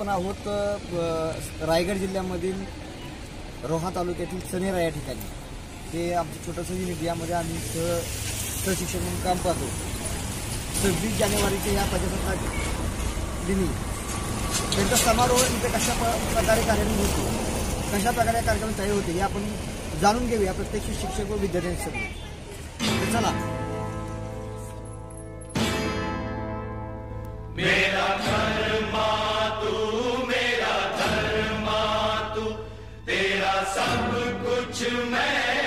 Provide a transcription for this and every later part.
आपण आहोत रायगड जिल्ह्यामधील रोहा तालुक्यातील सनेरा या ठिकाणी. हे आमचं छोटंसं युनिट यामध्ये आम्ही सह प्रशिक्षण म्हणून काम पाहतो. सव्वीस जानेवारीच्या या प्रजासत्ताक दिनी त्यांचा समारोह इथे कशा प- प्रकारे कार्यान्वित होतो कशा प्रकारे कार्यक्रम तयार होते हे आपण जाणून घेऊया प्रत्यक्ष शिक्षक व विद्यार्थ्यांसमोर. चला चला हर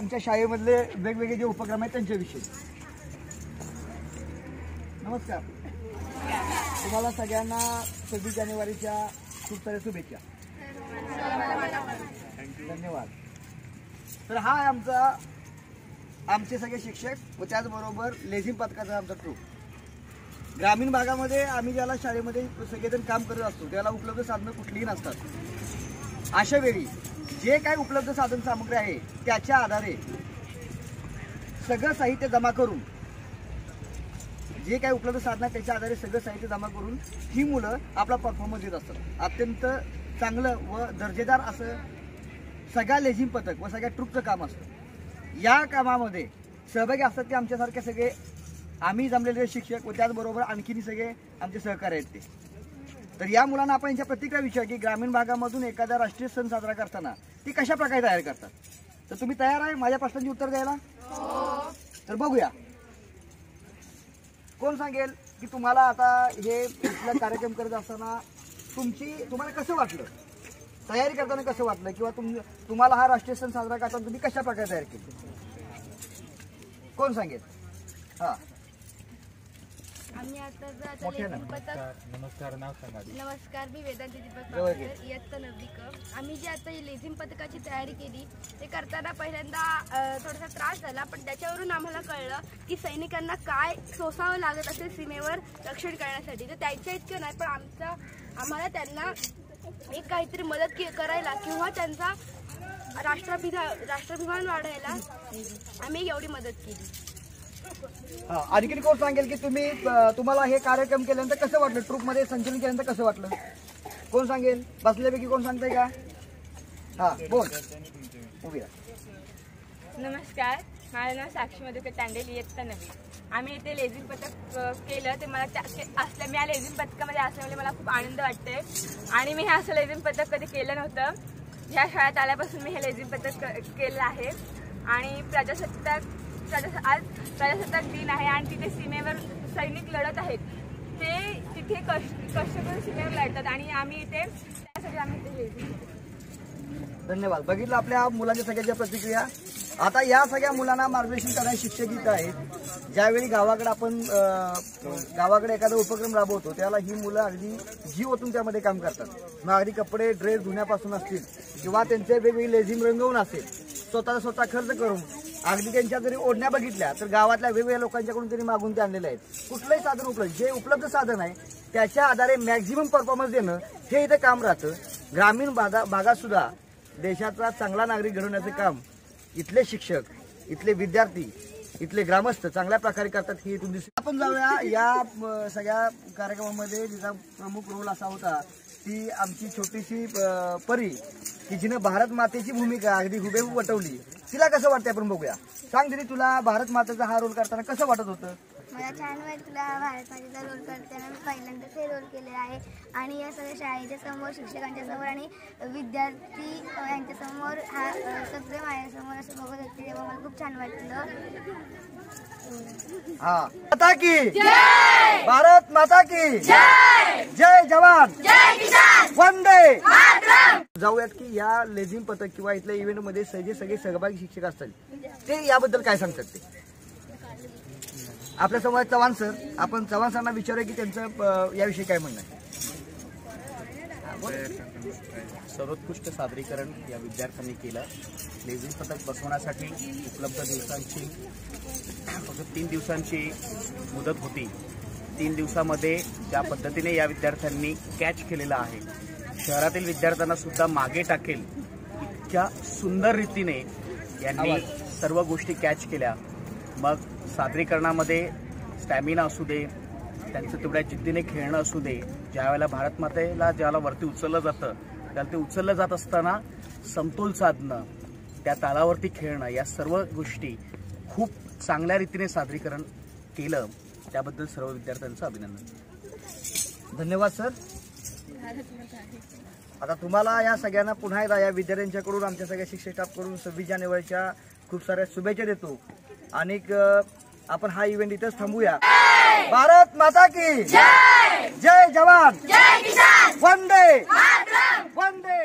आमच्या शाळेमधले वेगवेगळे जे उपक्रम आहेत त्यांच्याविषयी. नमस्कार. तुम्हाला सगळ्यांना सव्वीस जानेवारीच्या खूप साऱ्या शुभेच्छा. धन्यवाद. तर हा आहे आमचा आमचे सगळे शिक्षक व त्याचबरोबर लेझिम पथकाचा आमचा ट्रूप ग्रामीण भागामध्ये आम्ही ज्याला शाळेमध्ये सगळेजण काम करत असतो त्याला उपलब्ध साधनं कुठलीही नसतात. अशा वेळी जे काही उपलब्ध साधन सामग्री आहे त्याच्या आधारे सगळं साहित्य जमा करून जे काही उपलब्ध साधन आहे त्याच्या आधारे सगळं साहित्य जमा करून ही मुलं आपला परफॉर्मन्स देत असतात. अत्यंत चांगलं व दर्जेदार असं सगळ्या लेझिम पथक व सगळ्या ट्रूपचं काम असतं. या कामामध्ये सहभागी असतात ते आमच्यासारखे सगळे. आम्ही जमलेले शिक्षक व त्याचबरोबर आणखीन सगळे आमचे सहकार्य आहेत ते. तर या मुलांना आपण यांच्या प्रतिक्रिया विचार की ग्रामीण भागामधून एखादा राष्ट्रीय सण साजरा करताना ती कशा प्रकारे तयार करतात? तर तुम्ही तयार आहे माझ्या प्रश्नांची उत्तर द्यायला? तर बघूया. कोण सांगेल की तुम्हाला आता हे कार्यक्रम करत असताना तुमची तुम्हाला कसं वाटलं? तयारी करताना कसं वाटलं? किंवा तुम तुम्हाला हा राष्ट्रीय सण साजरा करताना तुम्ही कशा प्रकारे तयार केली? कोण सांगेल? हा. आम्ही आता जर आता. लेझिम पथक नमस्कार नाव सांगा आधी. नमस्कार मी वेदांत दीपक जवळ घे. इयत्ता नववी क आम्ही जे आता ही लेझिम पथकाची तयारी केली ते करताना पहिल्यांदा अ, थोडासा त्रास झाला पण त्याच्यावरून आम्हाला कळलं की सैनिकांना काय सोसावं लागत असेल सीमेवर रक्षण करण्यासाठी तर त्यांच्या इतकं नाही पण आमचा आम्हाला त्यांना एक काहीतरी मदत के करायला किंवा त्यांचा राष्ट्राभिमान राष्ट्राभिमान वाढायला आम्ही एवढी मदत केली हा आणखीन कोण सांगेल की तुम्ही तुम्हाला हे कार्यक्रम केल्यानंतर कसं वाटलं? ट्रूपमध्ये संचलन केल्यानंतर कसं वाटलं? कोण सांगेल? बसल्यापैकी कोण सांगताय का? हा बोल. उभी राहा. नमस्कार माझं नाव साक्षी मधुकर तांडेल इयत्ता नवी आम्ही इथे लेझिम पथक अ, केलं ते मला त्या ते असल्या मी या लेझिम पथकामध्ये असल्यामुळे मला खूप आनंद वाटते आणि मी हे असं लेझिम पथक कधी केलं नव्हतं. ह्या शाळेत आल्यापासून मी हे लेझिम पथक क- केलं आहे. आणि प्रजासत्ताक प्रजा आज प्रजासत्ताक दिन आहे आणि तिथे सीमेवर सैनिक लढत आहेत. ते तिथे कष्ट कष्ट करून सीमेवर लढतात आणि आम्ही इथे त्यासाठी आम्ही इथे धन्यवाद. बघितलं आपल्या मुलांच्या सगळ्याच्या प्रतिक्रिया. आता या सगळ्या मुलांना मार्गदर्शन करणारे शिक्षक इथं आहेत. ज्यावेळी गावाकडे आपण गावाकडे एखादा उपक्रम राबवतो त्याला ही मुलं अगदी जीव ओतून त्यामध्ये काम करतात. मग अगदी कपडे ड्रेस धुण्यापासून असतील किंवा त्यांचे वेगवेगळे लेझिम रंगवून असेल स्वतःचा स्वतः खर्च करून अगदी त्यांच्या जरी ओढण्या बघितल्या तर गावातल्या वेगवेगळ्या लोकांच्याकडून त्यांनी मागून ते आणलेले आहेत. कुठलंही साधन उपलब्ध जे उपलब्ध साधन आहे त्याच्या आधारे मॅक्झिमम परफॉर्मन्स देणं हे इथं काम राहतं. ग्रामीण भागा भागात सुद्धा देशाचा चांगला नागरिक घडवण्याचं काम इथले शिक्षक इथले विद्यार्थी इथले ग्रामस्थ चांगल्या प्रकारे करतात हे इथून दिसते. आपण जाऊया या सगळ्या कार्यक्रमामध्ये जिचा प्रमुख रोल असा होता ती आमची छोटीशी परी की जिनं भारत मातेची भूमिका अगदी हुबेहूब वटवली तिला कसं वाटतंय आपण बघूया. सांग दिदी तुला भारत मातेचा हा रोल करताना कसं वाटत होतं? मला छान वाटलं भारत माझ्याचा रोल करताना मी पहिल्यांदाच हे रोल केलेला आहे. आणि या सगळ्या शाळेच्या समोर शिक्षकांच्या समोर आणि विद्यार्थी यांच्या समोर हा सगळे माझ्यासमोर असं बघत होते तेव्हा मला खूप छान वाटलं. हा. माता की! भारत माता की! जय जवान! वंदे जाऊयात की या लेझिम पथक किंवा इथल्या इव्हेंटमध्ये जे सगळे सहभागी शिक्षक असतात ते याबद्दल काय सांगतात ते? आपल्यासमोर चव्हाण सर आपण चव्हाण सरांना विचारूया की त्यांचं याविषयी काय म्हणणं आहे? सर्वोत्कृष्ट सादरीकरण या विद्यार्थ्यांनी केलं. लेझिम पथक बसवण्यासाठी उपलब्ध दिवसांची फक्त तीन दिवसांची मुदत होती. तीन दिवसामध्ये ज्या पद्धतीने या विद्यार्थ्यांनी कॅच केलेला आहे शहरातील विद्यार्थ्यांना सुद्धा मागे टाकेल इतक्या सुंदर रीतीने यांनी सर्व गोष्टी कॅच केल्या. मग सादरीकरणामध्ये स्टॅमिना असू दे त्यांचं तेवढ्या जिद्दीने खेळणं असू दे ज्या वेळेला भारत मातेला ज्याला वरती उचललं जातं त्याला ते उचललं जात असताना समतोल साधणं त्या तालावरती खेळणं या सर्व गोष्टी खूप चांगल्या रीतीने सादरीकरण केलं. त्याबद्दल सर्व विद्यार्थ्यांचं अभिनंदन. धन्यवाद सर. आता तुम्हाला या सगळ्यांना पुन्हा एकदा या विद्यार्थ्यांच्याकडून आमच्या सगळ्या शिक्षक स्टाफकडून सव्वीस जानेवारीच्या खूप साऱ्या शुभेच्छा देतो. आणि आपण हा इव्हेंट इथंच थांबूया. भारत माता की जय! जवान! वंदे! वंदे!